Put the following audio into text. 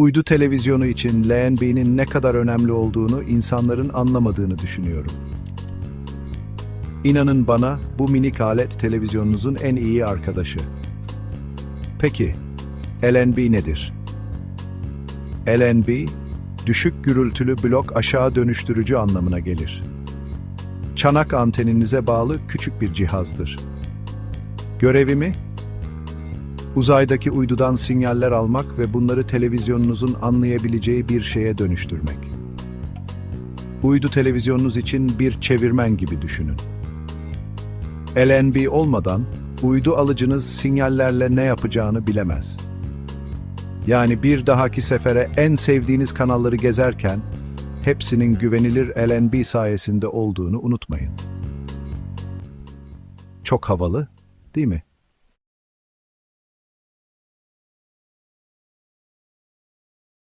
Uydu televizyonu için LNB'nin ne kadar önemli olduğunu insanların anlamadığını düşünüyorum. İnanın bana bu minik alet televizyonunuzun en iyi arkadaşı. Peki, LNB nedir? LNB, düşük gürültülü blok aşağı dönüştürücü anlamına gelir. Çanak anteninize bağlı küçük bir cihazdır. Görevi mi? Uzaydaki uydudan sinyaller almak ve bunları televizyonunuzun anlayabileceği bir şeye dönüştürmek. Uydu televizyonunuz için bir çevirmen gibi düşünün. LNB olmadan uydu alıcınız sinyallerle ne yapacağını bilemez. Yani bir dahaki sefere en sevdiğiniz kanalları gezerken hepsinin güvenilir LNB sayesinde olduğunu unutmayın. Çok havalı, değil mi?